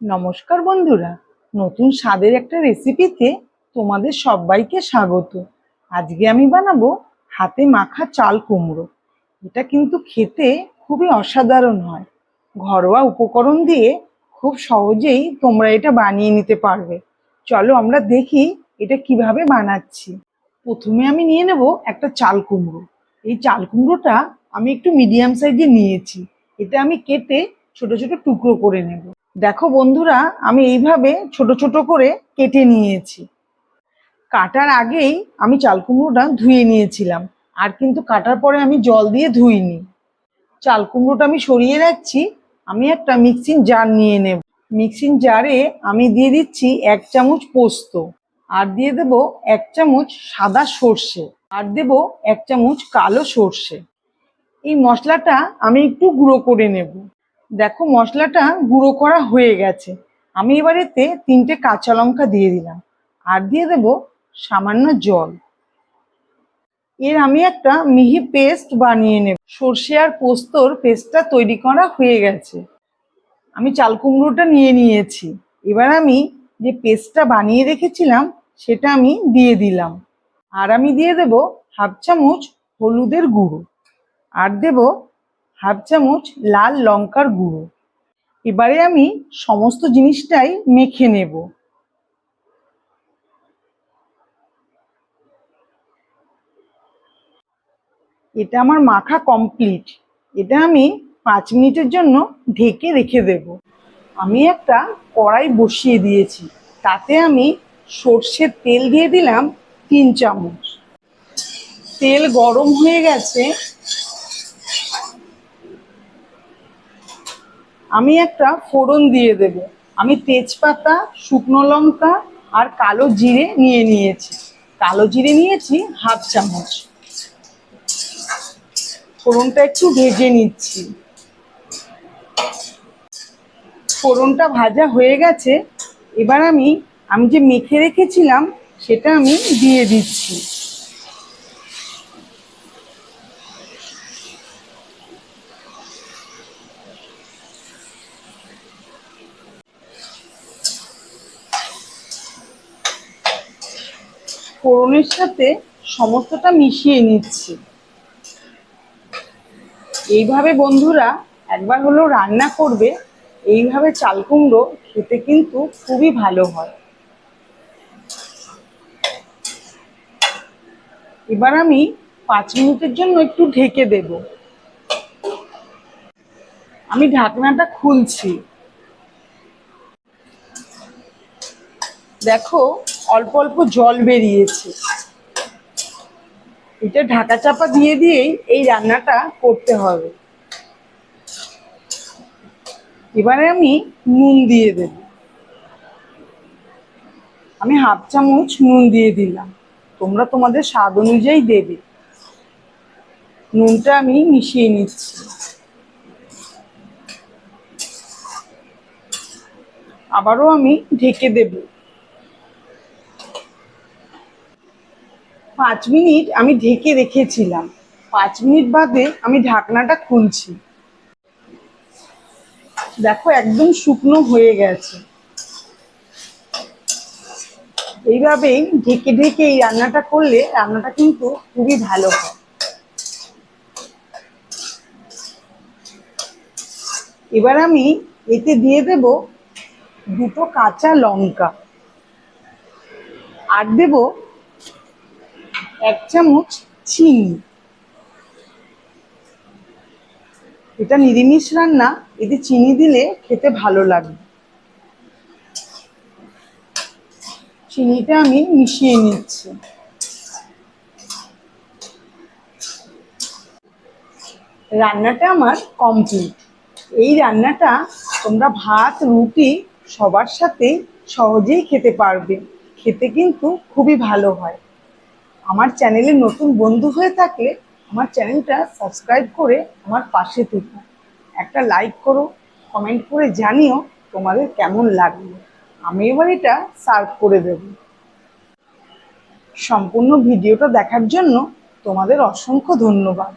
নমস্কার বন্ধুরা, নতুন স্বাদের একটা রেসিপিতে তোমাদের সবাইকে স্বাগত। আজকে আমি বানাবো হাতে মাখা চাল কুমড়ো। এটা কিন্তু খেতে খুবই অসাধারণ হয়। ঘরোয়া উপকরণ দিয়ে খুব সহজেই তোমরা এটা বানিয়ে নিতে পারবে। চলো আমরা দেখি এটা কীভাবে বানাচ্ছি। প্রথমে আমি নিয়ে নেব একটা চাল কুমড়ো। এই চাল কুমড়োটা আমি একটু মিডিয়াম সাইজে নিয়েছি। এটা আমি কেটে ছোট ছোট টুকরো করে নেব। দেখো বন্ধুরা, আমি এইভাবে ছোট ছোট করে কেটে নিয়েছি। কাটার আগেই আমি চাল কুমড়োটা ধুয়ে নিয়েছিলাম, আর কিন্তু কাটার পরে আমি জল দিয়ে ধুইনি। চাল কুমড়োটা আমি সরিয়ে রাখছি, আমি একটা মিক্সিং জার নিয়ে নেব। মিক্সিং জারে আমি দিয়ে দিচ্ছি এক চামচ পোস্ত, আর দিয়ে দেব এক চামচ সাদা সর্ষে, আর দেব এক চামচ কালো সর্ষে। এই মশলাটা আমি একটু গুঁড়ো করে নেব। দেখো মশলাটা গুঁড়ো করা হয়ে গেছে। আমি এবার এতে তিনটে কাঁচা লঙ্কা দিয়ে দিলাম আর দিয়ে দেব সামান্য জল। এর আমি একটা মিহি পেস্ট বানিয়ে নেব। সর্ষে আর পোস্তর পেস্টটা তৈরি করা হয়ে গেছে। আমি চাল কুমড়োটা নিয়ে নিয়েছি। এবার আমি যে পেস্টটা বানিয়ে রেখেছিলাম সেটা আমি দিয়ে দিলাম। আর আমি দিয়ে দেব হাফ চামচ হলুদের গুঁড়ো। আর দেব হাফ চামচ লাল লঙ্কার গুঁড়ো। এবারে আমি সমস্ত জিনিসটাই মেখে নেব। এটা আমার মাখা কমপ্লিট। এটা আমি পাঁচ মিনিটের জন্য ঢেকে রেখে দেব। আমি একটা কড়াই বসিয়ে দিয়েছি। তাতে আমি সর্ষের তেল দিয়ে দিলাম তিন চামচ। তেল গরম হয়ে গেছে। আমি একটা ফোড়ন দিয়ে দেব। আমি তেজপাতা, শুকনো লঙ্কা আর কালো জিরে নিয়ে নিয়েছি। কালো জিরে নিয়েছি হাফ চামচ। ফোড়নটা একটু ভেজে নিচ্ছি। ফোড়নটা ভাজা হয়ে গেছে। এবার আমি আমি যে মেখে রেখেছিলাম, সেটা আমি দিয়ে দিচ্ছি। ফোড়নের সাথে সমস্তটা মিশিয়ে নিচ্ছি। এইভাবে বন্ধুরা একবার হলো রান্না করবে, এইভাবে চাল কুমড়ো খেতে কিন্তু খুবই ভালো হয়। এবার আমি পাঁচ মিনিটের জন্য একটু ঢেকে দেব। আমি ঢাকনাটা খুলছি। দেখো অল্প অল্প জল বেরিয়েছে। এটা ঢাকা চাপা দিয়ে দিয়েই এই রান্নাটা করতে হবে। এবারে আমি নুন দিয়ে দেব। আমি হাফ চামচ নুন দিয়ে দিলাম। তোমরা তোমাদের স্বাদ অনুযায়ী দেবে। নুনটা আমি মিশিয়ে নিচ্ছি। আবারও আমি ঢেকে দেবো। পাঁচ মিনিট আমি ঢেকে রেখেছিলাম। পাঁচ মিনিট বাদে আমি ঢাকনাটা খুলছি। দেখো একদম শুকনো হয়ে গেছে। এইভাবেই ঢেকে ঢেকে এই রান্নাটা করলে রান্নাটা কিন্তু খুবই ভালো হয়। এবার আমি এতে দিয়ে দেব দুটো কাঁচা লঙ্কা। আর দেবো এক চামচ চিনি। এটা নিরামিষ রান্না, এতে চিনি দিলে খেতে ভালো লাগবে চিনিটা আমি মিশিয়ে নিচ্ছি। রান্নাটা আমার কমপ্লিট এই রান্নাটা তোমরা ভাত, রুটি সবার সাথে সহজেই খেতে পারবে। খেতে কিন্তু খুবই ভালো হয়। আমার চ্যানেলে নতুন বন্ধু হয়ে থাকলে আমার চ্যানেলটা সাবস্ক্রাইব করে আমার পাশে থেকো। একটা লাইক করো কমেন্ট করে জানিও তোমাদের কেমন লাগল। আমি এবার এটা সার্ভ করে দেব। সম্পূর্ণ ভিডিওটা দেখার জন্য তোমাদের অসংখ্য ধন্যবাদ।